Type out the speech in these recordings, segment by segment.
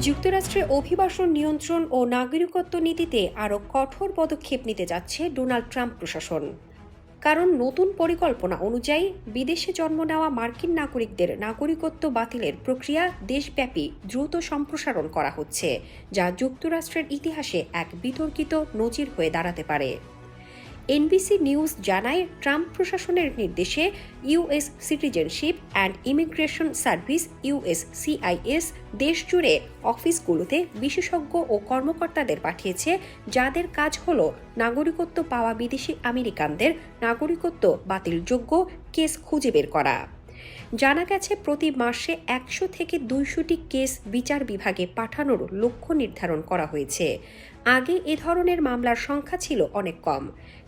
যুক্তরাষ্ট্রের অভিবাসন নিয়ন্ত্রণ ও নাগরিকত্ব নীতিতে আরও কঠোর পদক্ষেপ নিতে যাচ্ছে ডোনাল্ড ট্রাম্প প্রশাসন। কারণ নতুন পরিকল্পনা অনুযায়ী বিদেশে জন্ম নেওয়া মার্কিন নাগরিকদের নাগরিকত্ব বাতিলের প্রক্রিয়া দেশব্যাপী দ্রুত সম্প্রসারণ করা হচ্ছে, যা যুক্তরাষ্ট্রের ইতিহাসে এক বিতর্কিত নজির হয়ে দাঁড়াতে পারে। এনবিসি নিউজ জানায়, ট্রাম্প প্রশাসনের নির্দেশে US citizenship and immigration service US CIS দেশজুড়ে অফিসগুলোতে বিশেষজ্ঞ ও কর্মকর্তাদের পাঠিয়েছে, যাদের কাজ হল নাগরিকত্ব পাওয়া বিদেশি আমেরিকানদের নাগরিকত্ব বাতিলযোগ্য কেস খুঁজে বের করা। জানা গেছে, প্রতি মাসে একশো থেকে দুইশোটি কেস বিচার বিভাগে পাঠানোর লক্ষ্য নির্ধারণ করা হয়েছে। আগে এ ধরনের মামলার সংখ্যা ছিল অনেক কম।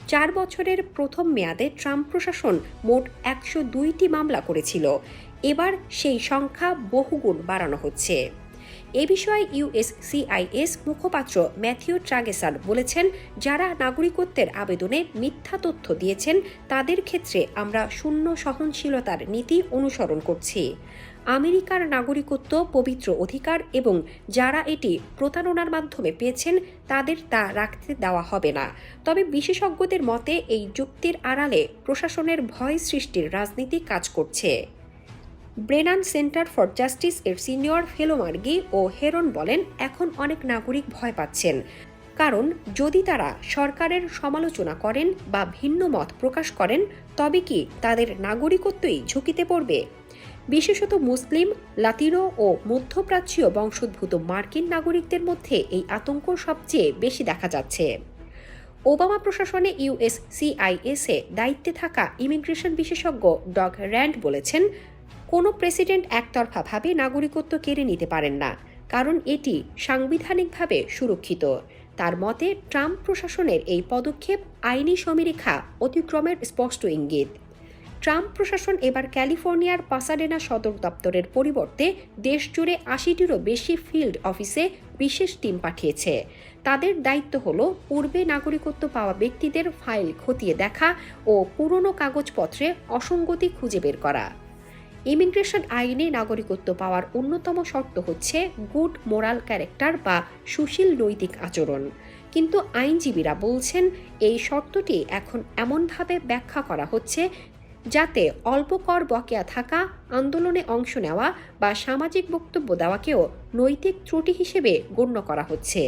চার বছরের প্রথম মেয়াদে ট্রাম্প প্রশাসন মোট একশো দুইটি মামলা করেছিল। এবার সেই সংখ্যা বহুগুণ বাড়ানো হচ্ছে। এ বিষয়ে ইউএসসিআইএস মুখপাত্র ম্যাথিউ ট্রাগেসাল বলেছেন, যারা নাগরিকত্বের আবেদনে মিথ্যা তথ্য দিয়েছেন, তাদের ক্ষেত্রে আমরা শূন্য সহনশীলতার নীতি অনুসরণ করছি। আমেরিকার নাগরিকত্ব পবিত্র অধিকার এবং যারা এটি প্রতারণার মাধ্যমে পেয়েছেন, তাদের তা রাখতে দেওয়া হবে না। তবে বিশেষজ্ঞদের মতে, এই যুক্তির আড়ালে প্রশাসনের ভয় সৃষ্টির রাজনীতি কাজ করছে। ব্রেনান সেন্টার ফর জাস্টিস এর সিনিয়র ফেলো মার্গি ও হেরন বলেন, এখন অনেক নাগরিক ভয় পাচ্ছেন। কারণ, যদি তারা সরকারের সমালোচনা করেন বা ভিন্ন মত প্রকাশ করেন, তবে কি তাদের নাগরিকত্বই ঝুঁকিতে পড়বে? বিশেষত মুসলিম, লাতিনো ও মধ্যপ্রাচ্যীয় বংশোদ্ভূত মার্কিন নাগরিকদের মধ্যে এই আতঙ্ক সবচেয়ে বেশি দেখা যাচ্ছে। ওবামা প্রশাসনে ইউএস সিআইএসএ দায়িত্বে থাকা ইমিগ্রেশন বিশেষজ্ঞ ডগ র্যান্ড বলেছেন কোনো প্রেসিডেন্ট একতরফাভাবে নাগরিকত্ব কেড়ে নিতে পারেন না, কারণ এটি সাংবিধানিকভাবে সুরক্ষিত। তার মতে, ট্রাম্প প্রশাসনের এই পদক্ষেপ আইনি সমীরেখা অতিক্রমের স্পষ্ট ইঙ্গিত। ট্রাম্প প্রশাসন এবার ক্যালিফোর্নিয়ার পাসাডেনা সদর দপ্তরের পরিবর্তে দেশজুড়ে আশিটিরও বেশি ফিল্ড অফিসে বিশেষ টিম পাঠিয়েছে। তাদের দায়িত্ব হল পূর্বে নাগরিকত্ব পাওয়া ব্যক্তিদের ফাইল খতিয়ে দেখা ও পুরনো কাগজপত্রে অসঙ্গতি খুঁজে বের করা। ইমিগ্রেশন আইনে নাগরিকত্ব পাওয়ার অন্যতম শর্ত হচ্ছে গুড মোরাল ক্যারেক্টার বা সুশীল নৈতিক আচরণ। কিন্তু আইনজীবীরা বলছেন, এই শর্তটি এখন এমনভাবে ব্যাখ্যা করা হচ্ছে যাতে অল্প কর বকেয়া থাকা, আন্দোলনে অংশ নেওয়া বা সামাজিক বক্তব্য দেওয়াকেও নৈতিক ত্রুটি হিসেবে গণ্য করা হচ্ছে।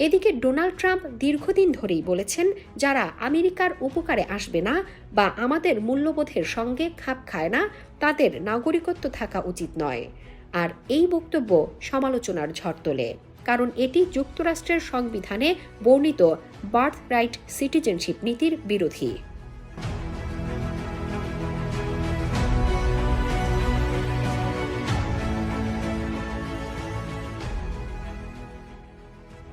এদিকে ডোনাল্ড ট্রাম্প দীর্ঘদিন ধরেই বলেছেন, যারা আমেরিকার উপকারে আসবে না বা আমাদের মূল্যবোধের সঙ্গে খাপ খায় না, তাদের নাগরিকত্ব থাকা উচিত নয়। আর এই বক্তব্য সমালোচনার ঝড় তোলে। কারণ এটি যুক্তরাষ্ট্রের সংবিধানে বর্ণিত বার্থ রাইট সিটিজেনশিপ নীতির বিরোধী।